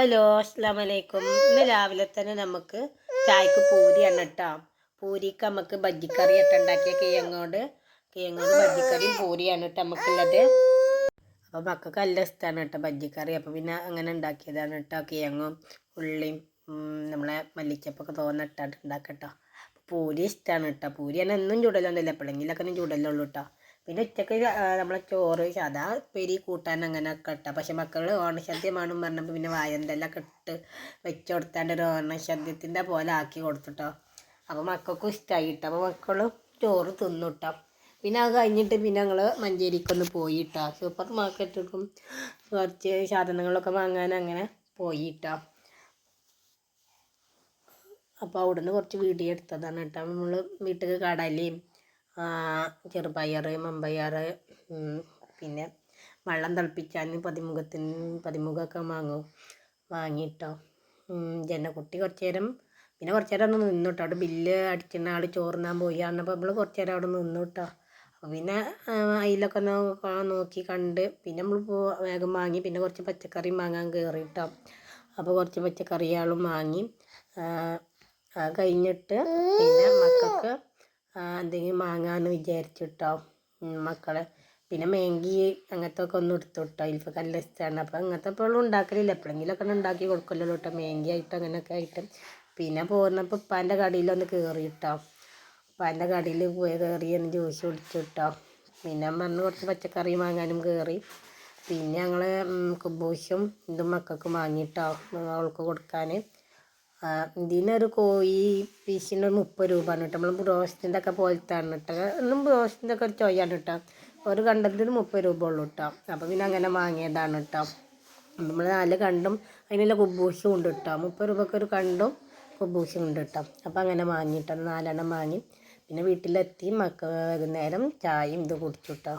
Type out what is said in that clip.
Hello അസ്സാം വലൈക്കും ഇന്ന് രാവിലെ തന്നെ നമുക്ക് ചായക്ക് പൂരിയാണ് കേട്ടോ പൂരിക്ക് നമുക്ക് ബജ്ജിക്കറി ഇട്ട് ഉണ്ടാക്കിയ കിഴങ്ങോട്. കിഴങ്ങോട് ബജ്ജിക്കറിയും പൂരിയാണ് കേട്ടോ നമുക്കുള്ളത്. അപ്പോൾ മക്കൾക്ക് നല്ല ഇഷ്ടമാണ് കേട്ടോ ബജ്ജിക്കറി. അപ്പോൾ പിന്നെ അങ്ങനെ ഉണ്ടാക്കിയതാണ് കേട്ടോ കിഴങ്ങും ഉള്ളിയും നമ്മളെ മല്ലിച്ചപ്പൊക്കെ തോന്നിട്ടാണ് ഉണ്ടാക്കട്ടോ പൂരി ഇഷ്ടമാണ് കേട്ടോ പൂരി ഞാൻ എന്നും ചൂടലൊന്നുമില്ല എപ്പോഴെങ്കിലൊക്കെ ചൂടലുള്ളൂ കേട്ടോ പിന്നെ ഉച്ചയ്ക്ക് നമ്മളെ ചോറ് സാധാ പെരി കൂട്ടാൻ അങ്ങനെ കെട്ടാം പക്ഷെ മക്കൾ ഓണശദ്യമാണെന്ന് പറഞ്ഞപ്പോൾ പിന്നെ വായന്തെല്ലാം കെട്ട് വെച്ച് കൊടുത്താണ്ട് ഒരു ഓണശദ്യത്തിന്റെ പോലെ ആക്കി കൊടുത്തുട്ടോ. അപ്പോൾ മക്കൾക്കും ഇഷ്ടമായി കേട്ടോ അപ്പോൾ മക്കളും ചോറ് തിന്നുട്ടോ. പിന്നെ അത് കഴിഞ്ഞിട്ട് പിന്നെ ഞങ്ങൾ മഞ്ചേരിക്കൊന്ന് പോയിട്ടോ. സൂപ്പർ മാർക്കറ്റിലേക്കും കുറച്ച് സാധനങ്ങളൊക്കെ വാങ്ങാൻ അങ്ങനെ പോയിട്ടോ. അപ്പോൾ അവിടുന്ന് കുറച്ച് വീഡിയോ എടുത്തതാണ് കേട്ടോ. നമ്മൾ വീട്ടിൽ കടലയും ചെറുപയർ മമ്പയർ പിന്നെ വെള്ളം തിളപ്പിച്ചാൽ പതിമുഖത്തിന് പതിമുഖമൊക്കെ വാങ്ങും വാങ്ങിയിട്ടോ ജനക്കുട്ടി കുറച്ച് നേരം പിന്നെ കുറച്ച് നേരം ഒന്ന് നിന്നു കേട്ടോ അവിടെ ബില്ല് അടിക്കുന്ന ആൾ ചോറുന്നാൻ പോയി പറഞ്ഞപ്പോൾ നമ്മൾ കുറച്ച് നേരം അവിടെ നിന്നു കേട്ടോ അപ്പോൾ പിന്നെ അതിലൊക്കെ നോക്കി കണ്ട് പിന്നെ നമ്മൾ വേഗം വാങ്ങി പിന്നെ കുറച്ച് പച്ചക്കറിയും വാങ്ങാൻ കയറി കേട്ടോ അപ്പോൾ കുറച്ച് പച്ചക്കറികളും വാങ്ങി കഴിഞ്ഞിട്ട് പിന്നെ മക്കൾക്ക് എന്തെങ്കിലും വാങ്ങാമെന്ന് വിചാരിച്ചിട്ടോ. മക്കളെ. പിന്നെ മേങ്കി അങ്ങനത്തെ ഒക്കെ ഒന്ന് എടുത്തു കേട്ടോ ഇതിൽക്ക് നല്ല ഇഷ്ടമാണ് അപ്പോൾ അങ്ങനത്തെ ഇപ്പോഴും ഉണ്ടാക്കലില്ല. എപ്പോഴെങ്കിലുമൊക്കെ ഒക്കെ ഉണ്ടാക്കി കൊടുക്കല്ലോ കേട്ടോ മേങ്കി ആയിട്ട് അങ്ങനെയൊക്കെ ആയിട്ട്. പിന്നെ പോന്നപ്പോൾ ഉപ്പാന്റെ കടയിലൊന്ന് കയറി കേട്ടോ ഉപ്പാന്റെ കടയിൽ പോയി കയറി ഒന്ന് ജ്യൂസ് കുടിച്ചു പിന്നെ പറഞ്ഞ് കുറച്ച് പച്ചക്കറി വാങ്ങാനും കയറി പിന്നെ ഞങ്ങൾ കുബൂസും ഇതും മക്കൾക്ക് വാങ്ങിയിട്ടോ അവൾക്ക് കൊടുക്കാൻ ഇതിനൊരു കോഴി പീസിന് മുപ്പത് രൂപയാണ് കേട്ടോ. നമ്മൾ ബ്രോസ്റ്റിന്റെ ഒക്കെ പോലത്താണ് കേട്ടോ. ഒന്നും ബ്രോസ്റ്റിന്റെ ഒക്കെ ഒരു ചോയാണ് കേട്ടോ. ഒരു കണ്ടത്തിന് മുപ്പത് രൂപ ഉള്ളൂ കേട്ടോ. അപ്പോൾ പിന്നെ അങ്ങനെ വാങ്ങിയതാണ് കേട്ടോ. നമ്മൾ നാല് കണ്ടും അതിനുള്ള കുബൂസും ഉണ്ട് കേട്ടോ. മുപ്പത് രൂപക്ക് ഒരു കണ്ടും കുബൂസും ഉണ്ട് കേട്ടോ. അപ്പോൾ അങ്ങനെ വാങ്ങിയിട്ടോ നാലെണ്ണം വാങ്ങി. പിന്നെ വീട്ടിലെത്തി മക്ക വൈകുന്നേരം ചായയും ഇത് കുടിച്ചു കേട്ടോ.